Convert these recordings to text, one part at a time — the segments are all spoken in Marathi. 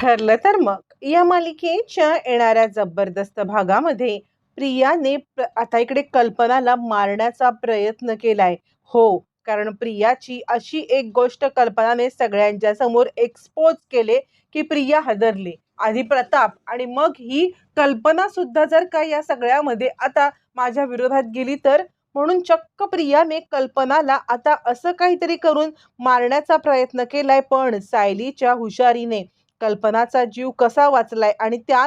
ठरलं तर मग. या मालिकेच्या येणाऱ्या जबरदस्त भागामध्ये प्रियाने प्र- आता इकडे कल्पनाला मारण्याचा प्रयत्न केलाय. हो कारण प्रियाची अशी एक गोष्ट कल्पनाने सगळ्यांच्या समोर एक्सपोज केले की प्रिया हादरली. आधी प्रताप आणि मग ही कल्पना सुद्धा जर का या सगळ्यामध्ये आता माझ्या विरोधात गेली तर? म्हणून चक्क प्रियाने कल्पनाला आता असं काहीतरी करून मारण्याचा प्रयत्न केलाय पण सायलीच्या हुशारीने. कल्पनाचा जीव कसा वाचलाय आणि त्या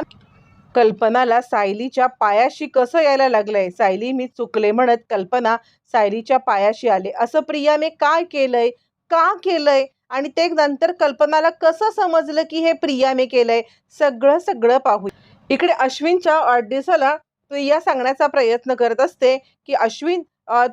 कल्पनाला सायलीच्या पायाशी कसं यायला लागलंय? सायली मी चुकले म्हणत कल्पना सायलीच्या पायाशी आले. असं प्रियाने काय केलंय? का केलंय? आणि ते नंतर कल्पनाला कसं समजलं की हे प्रियाने केलंय? सगळं सगळं पाहू. इकडे अश्विनच्या वाढदिवसाला प्रिया सांगण्याचा प्रयत्न करत असते की अश्विन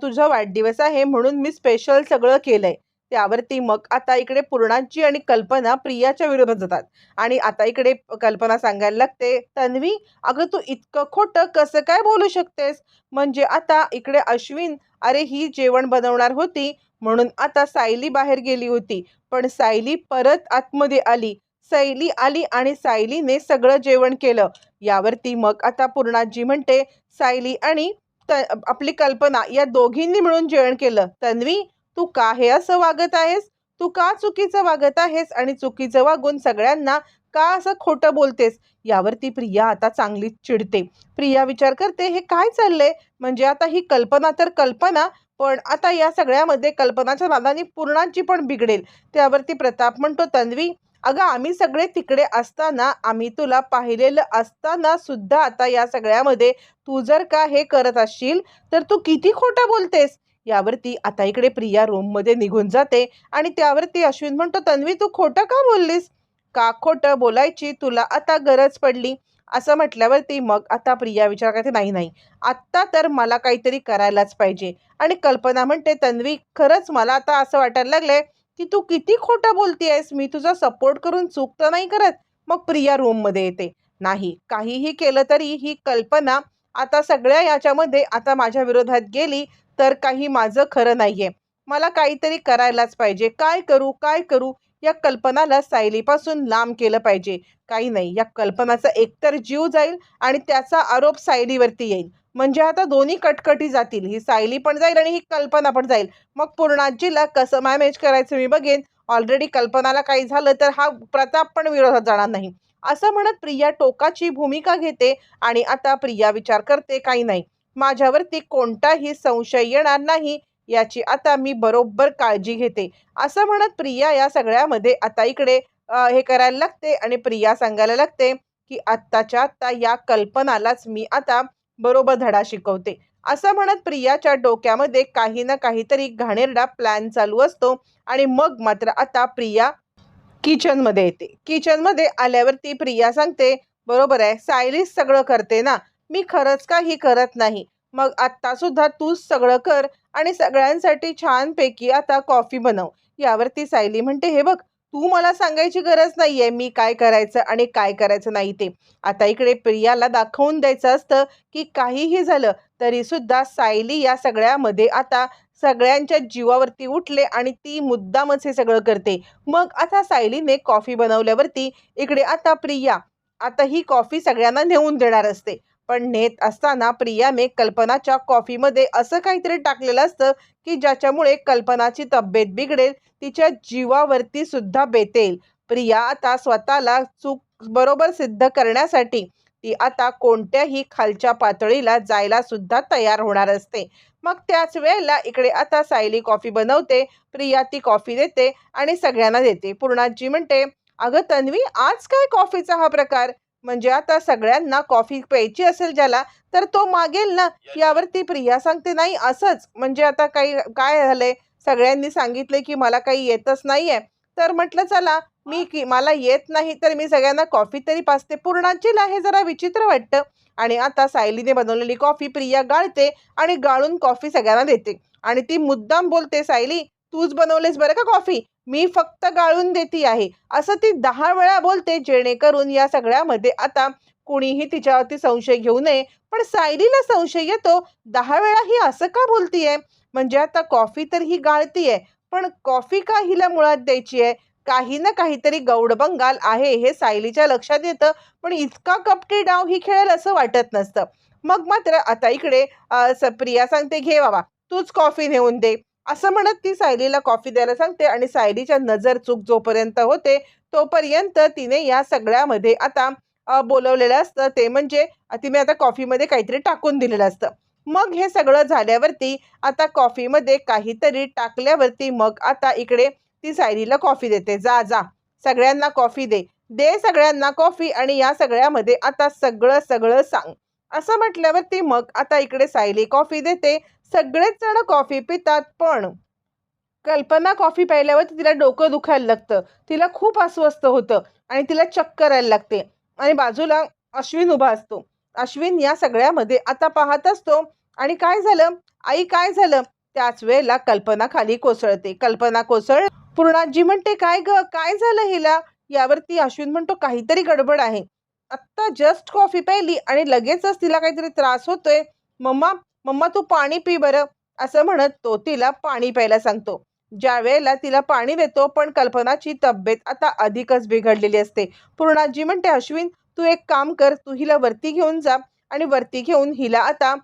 तुझा वाढदिवस आहे म्हणून मी स्पेशल सगळं केलंय. त्यावरती मग आता इकडे पूर्णाची आणि कल्पना प्रियाच्या विरोधात जातात. आणि आता इकडे कल्पना सांगायला लागते तन्वी अगं तू इतकं खोटं कसं काय बोलू शकतेस? म्हणजे आता इकडे अश्विन अरे ही जेवण बनवणार होती म्हणून आता सायली बाहेर गेली होती. पण सायली परत आतमध्ये आली. सायली आली आणि सायलीने सगळं जेवण केलं. यावरती मग आता पूर्णाजी म्हणते सायली आणि त आपली कल्पना या दोघींनी मिळून जेवण केलं. तन्वी तू का हे असं वागत आहेस? तू का चुकीचं वागत आहेस आणि चुकीचं वागून सगळ्यांना का असं खोटं बोलतेस? यावरती प्रिया आता चांगलीच चिडते. प्रिया विचार करते हे काय चाललंय? म्हणजे आता ही कल्पना तर कल्पना पण आता या सगळ्यामध्ये कल्पनाच्या नादाने पूर्णांची पण बिघडेल. त्यावरती प्रताप म्हणतो तन्वी अगं आम्ही सगळे तिकडे असताना आम्ही तुला पाहिलेलं असताना सुद्धा आता या सगळ्यामध्ये तू जर का हे करत असशील तर तू किती खोटं बोलतेस? यावरती आता इकडे प्रिया रूममध्ये निघून जाते आणि त्यावरती अश्विन म्हणतो तन्वी तू खोटं का बोललीस? का खोटं बोलायची? तुला आता गरज पडली. असं म्हटल्यावरती मग आता प्रिया विचार करते नाही नाही आत्ता तर मला काहीतरी करायलाच पाहिजे. आणि कल्पना म्हणते तन्वी खरंच मला आता असं वाटायला लागलंय की तू किती खोटं बोलतीयस? मी तुझा सपोर्ट करून चूक तर नाही करत. मग प्रिया रूममध्ये येते नाही काहीही केलं तरी ही कल्पना आता सगळ्या याच्यामध्ये आता माझ्या विरोधात गेली तर काही माझं खरं नाहीये. मला काहीतरी करायलाच पाहिजे. काय करू काय करू या कल्पनाला सायलीपासून लांब केलं पाहिजे. काही नाही या कल्पनाचा एकतर जीव जाईल आणि त्याचा आरोप सायलीवरती येईल. म्हणजे आता दोन्ही कटकटी जातील. ही सायली पण जाईल आणि ही कल्पना पण जाईल. मग पूर्णाजीला कसं मॅनेज करायचं मी बघेन. ऑलरेडी कल्पनाला काही झालं तर हा प्रताप पण विरोधात जाणार नाही. असं म्हणत प्रिया टोकाची भूमिका घेते आणि आता प्रिया विचार करते काही नाही. माझ्यावरती कोणताही संशय येणार नाही याची आता मी बरोबर काळजी घेते. असं म्हणत प्रिया या सगळ्यामध्ये आता इकडे हे करायला लागते आणि प्रिया सांगायला लागते की आत्ताच्या आत्ता या कल्पनालाच मी आता बरोबर धडा शिकवते. असं म्हणत प्रियाच्या डोक्यामध्ये काही ना काहीतरी घाणेरडा प्लॅन चालू असतो आणि मग मात्र आता प्रिया किचनमध्ये येते. किचनमध्ये आल्यावरती प्रिया सांगते बरोबर आहे सायलीच सगळं करते ना मी खरंच काही करत नाही. मग आत्ता सुद्धा तूच सगळं कर आणि सगळ्यांसाठी छानपैकी आता कॉफी बनव. यावरती सायली म्हणते हे बघ तू मला सांगायची गरज नाहीये मी काय करायचं आणि काय करायचं नाही ते. आता इकडे प्रियाला दाखवून द्यायचं असतं की काहीही झालं तरी सुद्धा सायली या सगळ्यामध्ये आता सगळ्यांच्या जीवावरती उठले आणि ती मुद्दामच हे सगळं करते. मग आता सायलीने कॉफी बनवल्यावरती इकडे आता प्रिया आता ही कॉफी सगळ्यांना नेऊन देणार असते. पण नेत असताना प्रियाने कल्पनाच्या कॉफीमध्ये असं काहीतरी टाकलेलं असतं की ज्याच्यामुळे कल्पनाची तब्येत बिघडेल तिच्या जीवावरती सुद्धा बेतेल. प्रिया आता स्वतःला चूक बरोबर सिद्ध करण्यासाठी ती आता कोणत्याही खालच्या पातळीला जायला सुद्धा तयार होणार असते. मग त्याच वेळेला इकडे आता सायली कॉफी बनवते प्रिया ती कॉफी देते आणि सगळ्यांना देते. पूर्णाजी म्हणते अगं तन्वी आज काय कॉफीचा हा प्रकार? म्हणजे आता सगळ्यांना कॉफी प्यायची असेल ज्याला तर तो मागेल ना. यावरती प्रिया सांगते नाही असंच. म्हणजे आता काही काय झालंय? सगळ्यांनी सांगितले की मला काही येतच नाहीये. तर म्हटलं चला मी की मला येत नाही तर मी सगळ्यांना कॉफी तरी पाचते पूर्णाचीला हे जरा विचित्र वाटतं. आणि आता सायलीने बनवलेली कॉफी प्रिया गाळते आणि गाळून कॉफी सगळ्यांना देते. आणि ती मुद्दाम बोलते सायली तूच बनवलेस बरं का कॉफी? मी फक्त गाळून देती आहे. असं ती दहा वेळा बोलते जेणेकरून या सगळ्यामध्ये आता कुणीही तिच्यावरती संशय घेऊ नये. पण सायलीला संशय येतो दहा वेळा ही असं का बोलतीये? म्हणजे आता कॉफी तर ही गाळतीये पण कॉफी का हिला मुळात द्यायची आहे काही ना काहीतरी गौडबंगाल आहे हे सायलीच्या लक्षात येतं पण इतका कपटी डाव ही खेळेल असं वाटत नसतं. मग मात्र आता इकडे सप्रिया सांगते घे बाबा तूच कॉफी नेऊन दे. असं म्हणत ती सायलीला कॉफी द्यायला सांगते आणि सायलीच्या नजर चूक जोपर्यंत होते तोपर्यंत तिने या सगळ्यामध्ये आता बोलवलेलं असतं. ते म्हणजे तिने आता कॉफीमध्ये काहीतरी टाकून दिलेलं असतं. मग हे सगळं झाल्यावरती आता कॉफीमध्ये काहीतरी टाकल्यावरती मग आता इकडे ती सायलीला कॉफी देते. जा जा सगळ्यांना कॉफी दे. दे सगळ्यांना कॉफी आणि या सगळ्यामध्ये आता सगळं सगळं सांग. असं म्हटल्यावरती मग आता इकडे सायली कॉफी देते. सगळेच जण कॉफी पितात पण कल्पना कॉफी प्यायल्यावर तिला डोकं दुखायला लागतं. तिला खूप अस्वस्थ होतं आणि तिला चक्कर यायला लागते. आणि बाजूला अश्विन उभा असतो. अश्विन या सगळ्यामध्ये आता पाहत असतो. आणि काय झालं? आई काय झालं? त्याच वेळेला कल्पना खाली कोसळते. कल्पना कोसळ पूर्णाजी म्हणते काय ग? काय झालं हिला? यावरती अश्विन म्हणतो काहीतरी गडबड आहे. आत्ता जस्ट कॉफी प्यायली आणि लगेचच तिला काहीतरी त्रास होतोय. मम्मा मम्मा तू पाणी पी बरं असं म्हणत तो तिला पाणी प्यायला सांगतो. ज्या वेळेला तिला पाणी देतो पण कल्पनाची तब्येत आता अधिकच बिघडलेली असते. पूर्णाजी म्हणते अश्विन तू एक काम कर तू हिला वरती घेऊन जा आणि वरती घेऊन हिला आता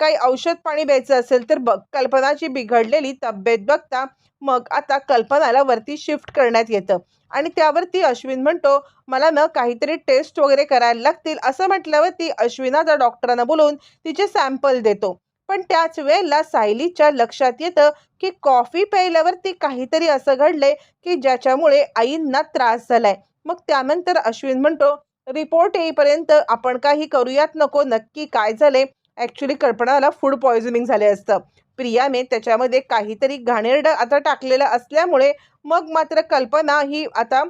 काही औषध पाणी द्यायचं असेल तर बघ कल्पनाची बिघडलेली तब्येत बघता मग आता कल्पनाला वरती शिफ्ट करण्यात येतं. आणि त्यावरती अश्विन म्हणतो मला ना काहीतरी टेस्ट वगैरे करायला लागतील. असं म्हटल्यावरती अश्विनाचा डॉक्टरांना बोलवून तिचे सॅम्पल देतो. पण त्याच वेळेला सायलीच्या लक्षात येतं की कॉफी प्यायल्यावरती काहीतरी असं घडलंय की ज्याच्यामुळे आईंना त्रास झालाय. मग त्यानंतर अश्विन म्हणतो रिपोर्ट येईपर्यंत आपण काही करूयात नको नक्की काय झाले ॲक्च्युली कल्पनाला फूड पॉयझनिंग झाले असतं. प्रियाने त्याच्यामध्ये काहीतरी घाणेरडं आता टाकलेलं असल्यामुळे मग मात्र कल्पना ही आता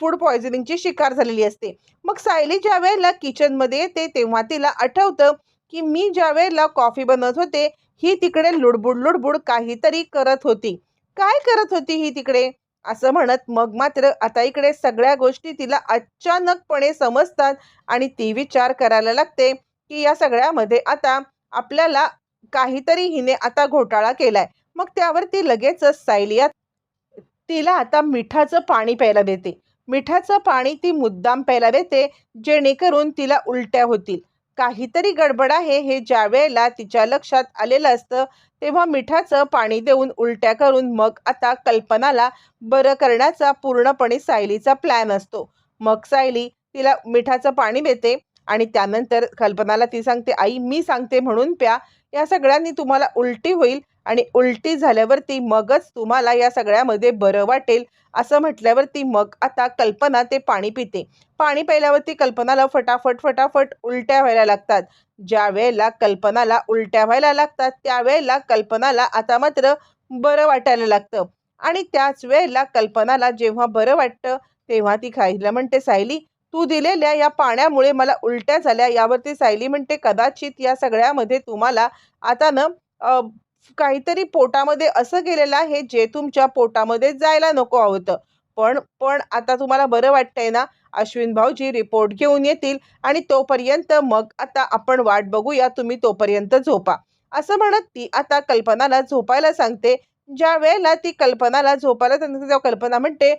फूड पॉयझनिंगची शिकार झालेली असते. मग सायली ज्या वेळेला किचनमध्ये येते तेव्हा तिला आठवतं की मी ज्या वेळेला कॉफी बनवत होते ही तिकडे लुडबुड लुडबुड काहीतरी करत होती. काय करत होती ही तिकडे? असं म्हणत मग मात्र आता इकडे सगळ्या गोष्टी तिला अचानकपणे समजतात आणि ती विचार करायला लागते की या सगळ्यामध्ये आता आपल्याला काहीतरी हिने आता घोटाळा केलाय. मग त्यावरती लगेचच सायलिया तिला आता मिठाचं पाणी प्यायला देते. मिठाचं पाणी ती मुद्दाम प्यायला देते जेणेकरून तिला उलट्या होतील. काहीतरी गडबड आहे हे ज्या वेळेला तिच्या लक्षात आलेलं असतं तेव्हा मिठाचं पाणी देऊन उलट्या करून मग आता कल्पनाला बरं करण्याचा पूर्णपणे सायलीचा प्लॅन असतो. मग सायली तिला मिठाचं पाणी देते आणि त्यानंतर कल्पनाला ती सांगते आई मी सांगते म्हणून प्या. या सगळ्यांनी तुम्हाला उलटी होईल आणि उलटी झाल्यावरती मगच तुम्हाला या सगळ्यामध्ये बरं वाटेल. असं म्हटल्यावरती मग आता कल्पना ते पाणी पिते. पाणी प्यायल्यावरती कल्पनाला फटाफट फटाफट उलट्या व्हायला लागतात. ज्या वेळेला कल्पनाला उलट्या व्हायला लागतात त्यावेळेला कल्पनाला आता मात्र बरं वाटायला लागतं. आणि त्याच वेळेला कल्पनाला जेव्हा बरं वाटतं तेव्हा ती खायला म्हणते सायली तू दिलेल्या या पाण्यामुळे मला उलट्या झाल्या. यावरती सायली म्हणते कदाचित या सगळ्यामध्ये तुम्हाला आता ना काहीतरी पोटामध्ये असं गेलेलं आहे जे तुमच्या पोटामध्ये जायला नको होतं. पण पण आता तुम्हाला बरं वाटतंय ना? अश्विन भाऊजी रिपोर्ट घेऊन येतील आणि तोपर्यंत मग आता आपण वाट बघूया. तुम्ही तोपर्यंत झोपा. असं म्हणत ती आता कल्पनाला झोपायला सांगते. ज्या वेळेला ती कल्पनाला झोपायला त्यांना तेव्हा कल्पना म्हणते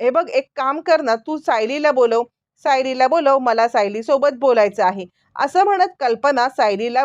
हे बघ एक काम कर ना तू सायलीला बोलव. सायलीला बोलव मला सायलीसोबत बोलायचं आहे. असं म्हणत कल्पना सायलीला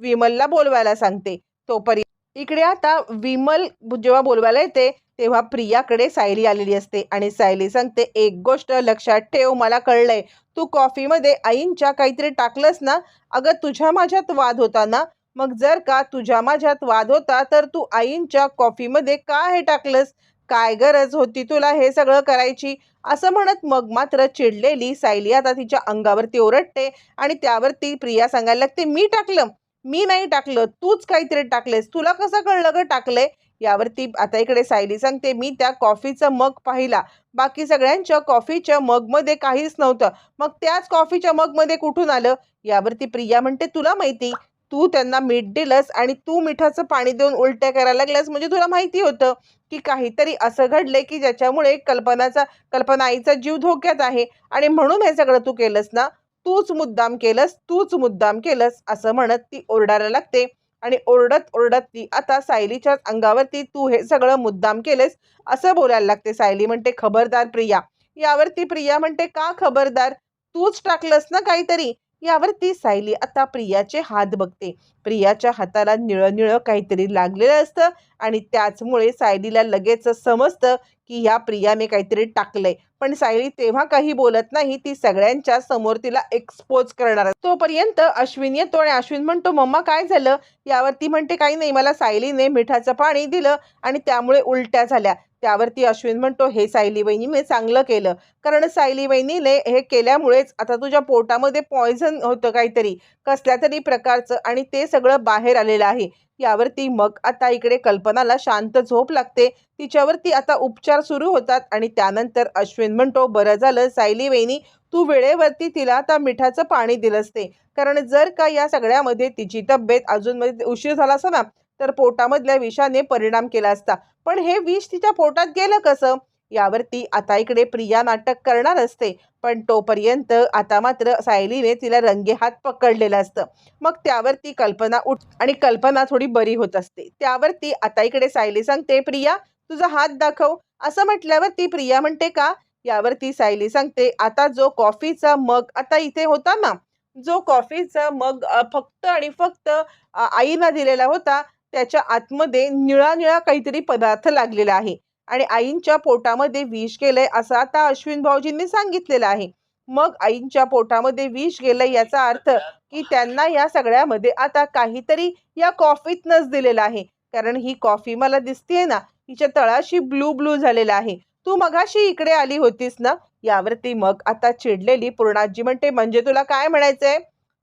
विमलला बोलवायला सांगते. तोपर्यंत इकडे आता विमल जेव्हा बोलवायला येते तेव्हा प्रियाकडे सायली आलेली असते आणि सायली सांगते एक गोष्ट लक्षात ठेव मला कळलंय. तू कॉफीमध्ये आईंच्या काहीतरी टाकलंस ना? अगं तुझ्या माझ्यात वाद होता ना? मग जर का तुझ्या माझ्यात वाद होता तर तू आईंच्या कॉफीमध्ये का हे टाकलंस? काय गरज होती तुला हे सगळं करायची? असं म्हणत मग मात्र चिडलेली सायली आता तिच्या अंगावरती ओरडते आणि त्यावरती प्रिया सांगायला लागते मी टाकलं. मी नाही टाकलं. तूच काहीतरी टाकलेस. तुला कसं कळलं ग टाकलंय? यावरती आता इकडे सायली सांगते मी त्या कॉफीचं मग पाहिला. बाकी सगळ्यांच्या कॉफीच्या मगमध्ये काहीच नव्हतं. मग त्याच कॉफीच्या मगमध्ये कुठून आलं? यावरती प्रिया म्हणते तुला माहिती तू त्यांना मीठ दिलंस आणि तू मिठाचं पाणी देऊन उलट्या करायला लागल्यास म्हणजे तुला माहिती होतं की काहीतरी असं घडलंय की ज्याच्यामुळे कल्पनाचा कल्पना आईचा जीव धोक्यात आहे. आणि म्हणून हे सगळं तू केलंस ना? तूच मुद्दाम केलंस तूच मुद्दाम केलंस असं म्हणत ती ओरडायला लागते. आणि ओरडत ओरडत ती आता सायलीच्याच अंगावरती तू हे सगळं मुद्दाम केलेस असं बोलायला लागते सायली. म्हणते खबरदार प्रिया. यावरती प्रिया म्हणते का खबरदार? तूच टाकलंस ना काहीतरी. यावरती सायली आता प्रियाचे हात बघते. प्रियाच्या हाताला निळं निळं काहीतरी लागलेलं असतं आणि त्याचमुळे सायलीला लगेच समजतं की या प्रियाने काहीतरी टाकलंय. पण सायली तेव्हा काही बोलत नाही ती सगळ्यांच्या समोर तिला एक्सपोज करणार तोपर्यंत अश्विन येतो आणि अश्विन म्हणतो मम्मा काय झालं? यावर ती म्हणते काही नाही मला सायलीने मिठाचं पाणी दिलं आणि त्यामुळे उलट्या झाल्या. त्यावरती अश्विन म्हणतो हे सायली वहिनीने चांगलं केलं. कारण सायली वहिनीने हे केल्यामुळेच आता तुझ्या पोटामध्ये पॉयझन होतं काहीतरी कसल्या तरी प्रकारचं आणि ते सगळं बाहेर आलेलं आहे. यावरती मग आता इकडे कल्पनाला शांत झोप लागते. तिच्यावरती आता उपचार सुरू होतात आणि त्यानंतर अश्विन म्हणतो बरं झालं सायली वहिनी तू वेळेवरती तिला आता मिठाचं पाणी दिलं असते. कारण जर का या सगळ्यामध्ये तिची तब्येत अजून मध्ये उशीर झाला असं ना तर पोटामधल्या विषाने परिणाम केला असता. पण हे विष तिच्या पोटात गेलं कसं? यावरती आता इकडे प्रिया नाटक करणार असते पण तोपर्यंत आता मात्र सायलीने तिला रंगेहात पकडलेलं असतं. मग त्यावरती कल्पना उठ आणि कल्पना थोडी बरी होत असते. त्यावरती आता इकडे सायली सांगते प्रिया तुझा हात दाखव. असं म्हटल्यावर ती प्रिया म्हणते का? यावरती सायली सांगते आता जो कॉफीचा मग आता इथे होता ना जो कॉफीचा मग फक्त आणि फक्त अ, आईला दिलेला होता त्याच्या आतमध्ये निळा निळा काहीतरी पदार्थ लागलेला आहे. आणि आईंच्या पोटामध्ये विष गेलंय असं आता अश्विन भाऊजींनी सांगितलेलं आहे. मग आईंच्या पोटामध्ये विष गेलंय याचा अर्थ की त्यांना या सगळ्यामध्ये आता काहीतरी या कॉफीतनच दिलेलं आहे. कारण ही कॉफी मला दिसतेय ना हिच्या तळाशी ब्लू ब्लू झालेला आहे. तू मगाशी इकडे आली होतीस ना यावरती मग आता चिडलेली पूर्णाजी म्हणते म्हणजे तुला काय म्हणायचंय?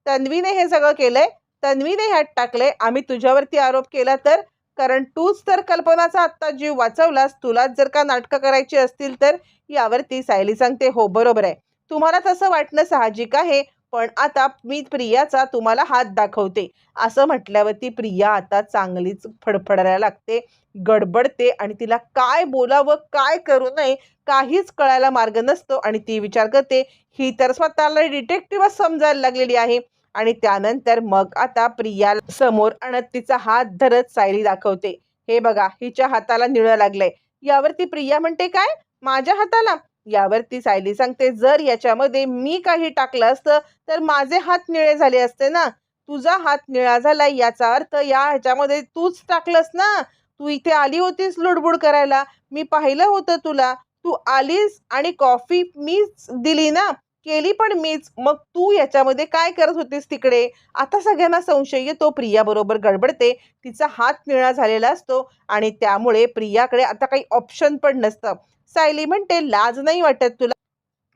तन्वीने हे सगळं केलंय? तन्वीने ह्यात टाकले आम्ही तुझ्यावरती आरोप केला तर? कारण तूच तर कल्पनाचा आत्ता जीव वाचवलास तुलाच जर का नाटकं करायची असतील तर यावरती सायली सांगते हो बरोबर आहे. तुम्हाला तसं वाटणं साहजिक आहे पण आता मी प्रियाचा तुम्हाला हात दाखवते. असं म्हटल्यावरती प्रिया आता चांगलीच फडफडायला लागते गडबडते आणि तिला काय बोलावं काय करू नये काहीच कळायला मार्ग नसतो आणि ती विचार करते ही तर स्वतःला डिटेक्टिव्हच समजायला लागलेली आहे. आणि त्यानंतर मग आता प्रिया समोर आणत तिचा हात धरत सायली दाखवते. हे बघा हिच्या हाताला निळं लागलंय. यावरती प्रिया म्हणते काय? माझ्या हाताला? यावरती सायली सांगते जर याच्यामध्ये मी काही टाकलं असतं तर माझे हात निळे झाले असते ना. तुझा हात निळा झाला याचा अर्थ या ह्याच्यामध्ये तूच टाकलंस ना. तू इथे आली होतीस लुडबुड करायला. मी पाहिलं होतं तुला. तू आलीस आणि कॉफी मीच दिली ना. केली पण मीच. मग तू याच्यामध्ये काय करत होतीस तिकडे? आता सगळ्यांना संशय येतो. प्रिया बरोबर गडबडते. तिचा हात निळा झालेला असतो आणि त्यामुळे प्रियाकडे आता काही ऑप्शन पण नसतं. सायली म्हणते लाज नाही वाटत तुला.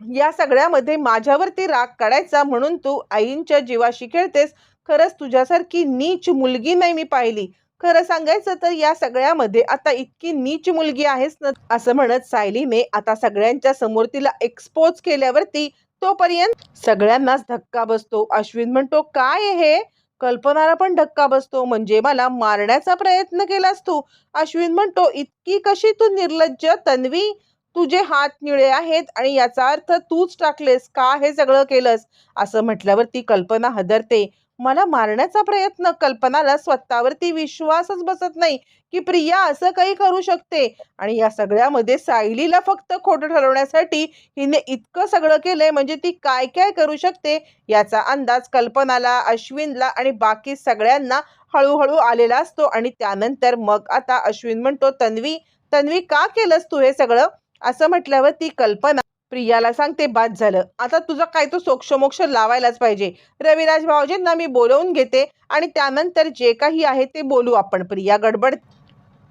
या सगळ्यामध्ये माझ्यावरती राग काढायचा म्हणून तू आईंच्या जीवाशी खेळतेस. खरंच तुझ्यासारखी नीच मुलगी नाही मी पाहिली. खरं सांगायचं तर या सगळ्यामध्ये आता इतकी नीच मुलगी आहेस ना? असं म्हणत सायलीने आता सगळ्यांच्या समोर तिला एक्सपोज केल्यावरती तोपर्यंत सगळ्यांनाच धक्का बसतो. अश्विन म्हणतो काय हे? कल्पनाला पण धक्का बसतो. म्हणजे मला मारण्याचा प्रयत्न केलास तू. अश्विन म्हणतो इतकी कशी तू निर्लज्ज? तन्वी तुझे हात निळे आहेत आणि याचा अर्थ तूच टाकलेस. का हे सगळं केलंस? असं म्हटल्यावरती कल्पना हदरते. मला मारण्याचा प्रयत्न कल्पनाला स्वतःवरती विश्वासच बसत नाही की प्रिया असं काही करू शकते. आणि या सगळ्यामध्ये सायलीला फक्त खोटं ठरवण्यासाठी हिने इतकं सगळं केलंय म्हणजे ती काय काय करू शकते याचा अंदाज कल्पनाला अश्विनला आणि बाकी सगळ्यांना हळूहळू आलेला असतो. आणि त्यानंतर मग आता अश्विन म्हणतो तन्वी तन्वी का केलंस तू हे सगळं? असं म्हटल्यावर ती कल्पना प्रियाला सांगते बाद झालं. आता तुझा काय तो सोक्षमोक्ष लावायलाच पाहिजे. रविराज भाऊजींना मी बोलवून घेते आणि त्यानंतर जे काही आहे ते बोलू आपण. प्रिया गडबड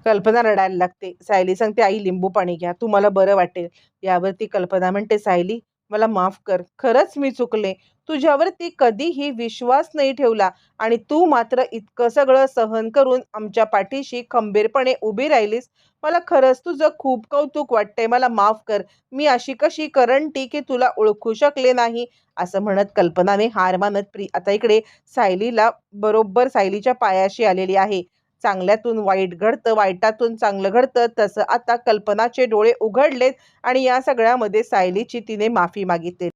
कल्पना रडायला लागते. सायली सांगते आई लिंबू पाणी घ्या. तुम्हाला बरं वाटेल. यावरती कल्पना म्हणते सायली मला माफ कर खरंच मी चुकले. तुझ्यावरती कधीही विश्वास नाही ठेवला आणि तू मात्र इतकं सगळं सहन करून आमच्या पाठीशी खंबीरपणे उभी राहिलीस. मला खरंच तुझं खूप कौतुक वाटतंय. मला माफ कर. मी अशी कशी करंटी की तुला ओळखू शकले नाही? असं म्हणत कल्पनाने हार मानत प्री आता इकडे सायलीला बरोबर सायलीच्या पायाशी आलेली आहे. चांगल्यातून वाईट घडतं वाईटातून चांगलं घडतं तसं आता कल्पनाचे डोळे उघडलेत आणि या सगळ्यामध्ये सायलीची तिने माफी मागितली